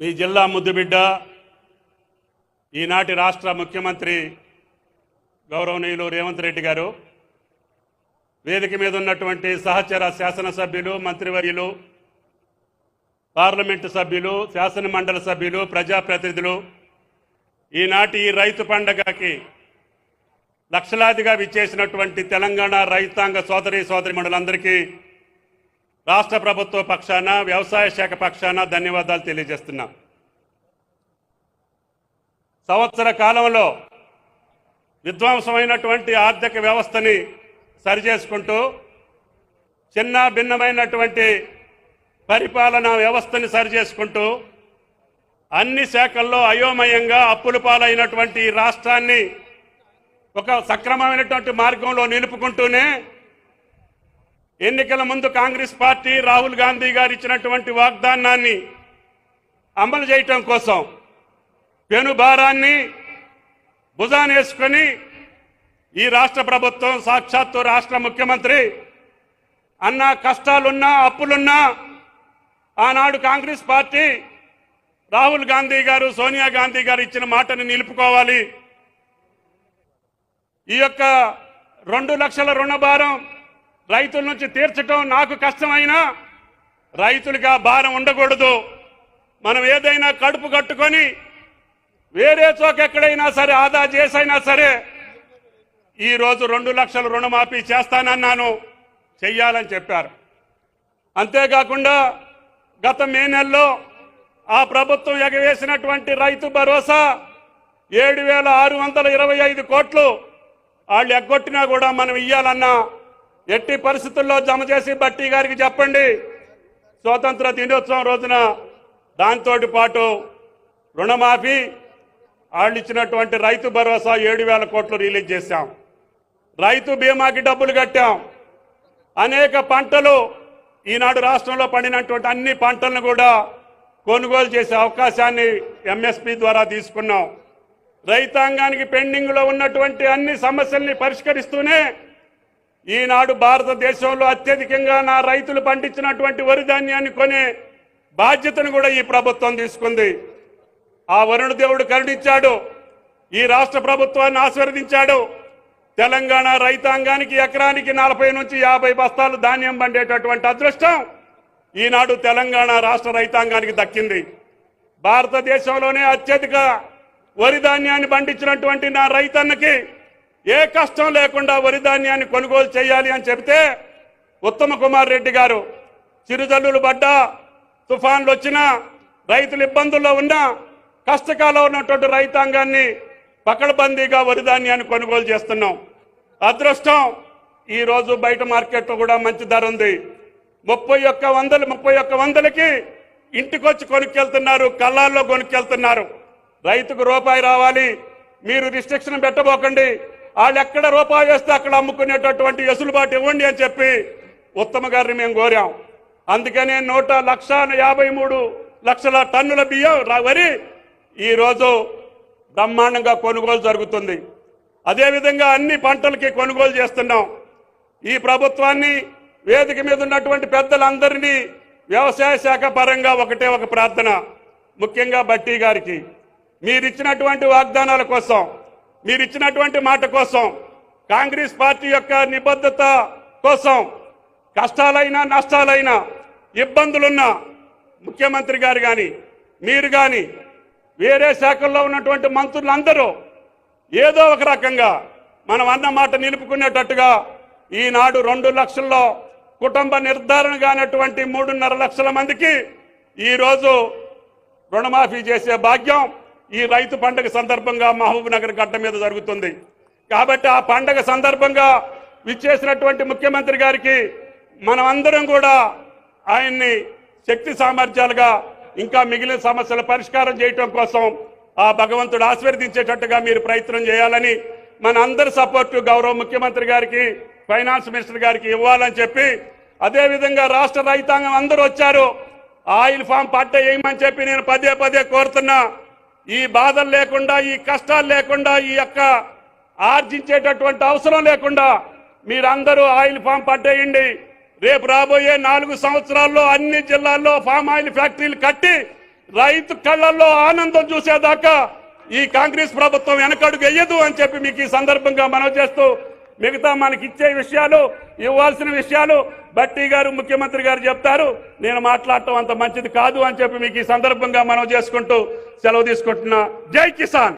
మీ జిల్లా ముద్దుబిడ్డ ఈనాటి రాష్ట్ర ముఖ్యమంత్రి గౌరవనీయులు రేవంత్ రెడ్డి గారు వేదిక మీద ఉన్నటువంటి సహచర శాసనసభ్యులు మంత్రివర్యులు పార్లమెంటు సభ్యులు శాసన మండలి సభ్యులు ప్రజాప్రతినిధులు ఈనాటి ఈ రైతు పండగకి లక్షలాదిగా విచ్చేసినటువంటి తెలంగాణ రైతాంగ సోదరి సోదరి మండలందరికీ రాష్ట్ర ప్రభుత్వ పక్షాన వ్యవసాయ శాఖ పక్షాన ధన్యవాదాలు తెలియజేస్తున్నా. సంవత్సర కాలంలో విధ్వంసమైనటువంటి ఆర్థిక వ్యవస్థని సరిచేసుకుంటూ చిన్న భిన్నమైనటువంటి పరిపాలనా వ్యవస్థని సరిచేసుకుంటూ అన్ని శాఖల్లో అయోమయంగా అప్పుల పాలైనటువంటి రాష్ట్రాన్ని ఒక సక్రమమైనటువంటి మార్గంలో నిలుపుకుంటూనే ఎన్నికల ముందు కాంగ్రెస్ పార్టీ రాహుల్ గాంధీ గారు ఇచ్చినటువంటి వాగ్దానాన్ని అమలు చేయటం కోసం పెను భారాన్ని భుజానేసుకొని ఈ రాష్ట్ర ప్రభుత్వం సాక్షాత్తు రాష్ట్ర ముఖ్యమంత్రి అన్న కష్టాలున్నా అప్పులున్నా ఆనాడు కాంగ్రెస్ పార్టీ రాహుల్ గాంధీ గారు సోనియా గాంధీ గారు ఇచ్చిన మాటను నిలుపుకోవాలి. ఈ యొక్క రెండు లక్షల రుణభారం రైతుల నుంచి తీర్చడం నాకు కష్టమైనా రైతులుగా భారం ఉండకూడదు. మనం ఏదైనా కడుపు కట్టుకొని వేరే చోక ఎక్కడైనా సరే ఆదా చేసైనా సరే ఈరోజు రెండు లక్షల రుణమాఫీ చేస్తానన్నాను. చెయ్యాలని చెప్పారు. అంతేకాకుండా గత మే నెలలో ఆ ప్రభుత్వం ఎగవేసినటువంటి రైతు భరోసా ఏడు వేల ఆరు వందల ఇరవై ఐదు కోట్లు వాళ్ళు ఎగ్గొట్టినా కూడా మనం ఇయ్యాలన్నా ఎట్టి పరిస్థితుల్లో జమ చేసి బట్టి గారికి చెప్పండి. స్వాతంత్ర దినోత్సవం రోజున దాంతో పాటు రుణమాఫీ వాళ్ళు ఇచ్చినటువంటి రైతు భరోసా ఏడు వేల కోట్లు రిలీజ్ చేశాం. రైతు బీమాకి డబ్బులు కట్టాం. అనేక పంటలు ఈనాడు రాష్ట్రంలో పండినటువంటి అన్ని పంటలను కూడా కొనుగోలు చేసే అవకాశాన్ని ఎంఎస్పి ద్వారా తీసుకున్నాం. రైతాంగానికి పెండింగ్లో ఉన్నటువంటి అన్ని సమస్యల్ని పరిష్కరిస్తూనే ఈనాడు భారతదేశంలో అత్యధికంగా నా రైతులు పండించినటువంటి వరి ధాన్యాన్ని కొనే బాధ్యతను కూడా ఈ ప్రభుత్వం తీసుకుంది. ఆ వరుణ దేవుడు కరుణించాడు. ఈ రాష్ట్ర ప్రభుత్వాన్ని ఆశీర్వదించాడు. తెలంగాణ రైతాంగానికి ఎకరానికి నలభై నుంచి యాభై బస్తాలు ధాన్యం పండేటటువంటి అదృష్టం ఈనాడు తెలంగాణ రాష్ట్ర రైతాంగానికి దక్కింది. భారతదేశంలోనే అత్యధిక వరి ధాన్యాన్ని పండించినటువంటి నా రైతన్నకి ఏ కష్టం లేకుండా వరి ధాన్యాన్ని కొనుగోలు చేయాలి అని చెబితే ఉత్తమ కుమార్ రెడ్డి గారు చిరుజల్లులు పడ్డా తుఫాన్లు వచ్చినా రైతులు ఇబ్బందుల్లో ఉన్నా కష్టకాలంలో ఉన్నటువంటి రైతాంగాన్ని పకడబందీగా వరి ధాన్యాన్ని కొనుగోలు చేస్తున్నాం. అదృష్టం ఈరోజు బయట మార్కెట్లో కూడా మంచి ధర ఉంది. ముప్పై ఒక్క వందలు ముప్పై ఒక్క వందలకి ఇంటికొచ్చి కొనుక్కెళ్తున్నారు కళ్ళాల్లో కొనుక్కెళ్తున్నారు. రైతుకు రూపాయి రావాలి మీరు రిస్ట్రిక్షన్ పెట్టబోకండి వాళ్ళు ఎక్కడ రూపాయి వేస్తే అక్కడ అమ్ముకునేటటువంటి వెసులుబాటు ఇవ్వండి అని చెప్పి ఉత్తమ గారిని మేము కోరాం. అందుకనే నూట లక్ష యాభై మూడు లక్షల టన్నుల బియ్యం వరి ఈరోజు బ్రహ్మాండంగా కొనుగోలు జరుగుతుంది. అదేవిధంగా అన్ని పంటలకి కొనుగోలు చేస్తున్నాం. ఈ ప్రభుత్వాన్ని వేదిక మీద ఉన్నటువంటి పెద్దలందరినీ వ్యవసాయ శాఖ పరంగా ఒకటే ఒక ప్రార్థన ముఖ్యంగా బట్టి గారికి. మీరిచ్చినటువంటి వాగ్దానాల కోసం మీరు ఇచ్చినటువంటి మాట కోసం కాంగ్రెస్ పార్టీ యొక్క నిబద్ధత కోసం కష్టాలైనా నష్టాలైనా ఇబ్బందులున్నా ముఖ్యమంత్రి గారు కానీ మీరు కానీ వేరే శాఖల్లో ఉన్నటువంటి మంత్రులందరూ ఏదో ఒక రకంగా మనం అన్న మాట నిలుపుకునేటట్టుగా ఈనాడు రెండు లక్షల్లో కుటుంబ నిర్ధారణ కానటువంటి మూడున్నర లక్షల మందికి ఈరోజు రుణమాఫీ చేసే భాగ్యం ఈ రైతు పండుగ సందర్భంగా మహబూబ్ నగర్ గడ్డ మీద జరుగుతుంది. కాబట్టి ఆ పండగ సందర్భంగా విచ్చేసినటువంటి ముఖ్యమంత్రి గారికి మనమందరం కూడా ఆయన్ని శక్తి సామర్థ్యాలుగా ఇంకా మిగిలిన సమస్యల పరిష్కారం చేయటం కోసం ఆ భగవంతుడు ఆశీర్వదించేటట్టుగా మీరు ప్రయత్నం చేయాలని మన అందరి సపోర్టు గౌరవ ముఖ్యమంత్రి గారికి ఫైనాన్స్ మినిస్టర్ గారికి ఇవ్వాలని చెప్పి అదేవిధంగా రాష్ట్ర రైతాంగం అందరూ వచ్చారు. ఆయిల్ ఫామ్ పట్ట వేయమని చెప్పి నేను పదే పదే కోరుతున్నా. ఈ బాధలు లేకుండా ఈ కష్టాలు లేకుండా ఈ యొక్క ఆర్జించేటటువంటి అవసరం లేకుండా మీరందరూ ఆయిల్ ఫామ్ పట్టేయండి. రేపు రాబోయే నాలుగు సంవత్సరాల్లో అన్ని జిల్లాల్లో ఫామ్ ఆయిల్ ఫ్యాక్టరీలు కట్టి రైతు కళ్ళల్లో ఆనందం చూసేదాకా ఈ కాంగ్రెస్ ప్రభుత్వం వెనకడుగు వెయ్యదు అని చెప్పి మీకు ఈ సందర్భంగా మనవి చేస్తూ మిగతా మనకి ఇచ్చే విషయాలు ఇవ్వాల్సిన విషయాలు బట్టి గారు ముఖ్యమంత్రి గారు చెప్తారు. నేను మాట్లాడటం అంత మంచిది కాదు అని చెప్పి మీకు ఈ సందర్భంగా మనం చేసుకుంటూ సెలవు తీసుకుంటున్నా. జై కిసాన్!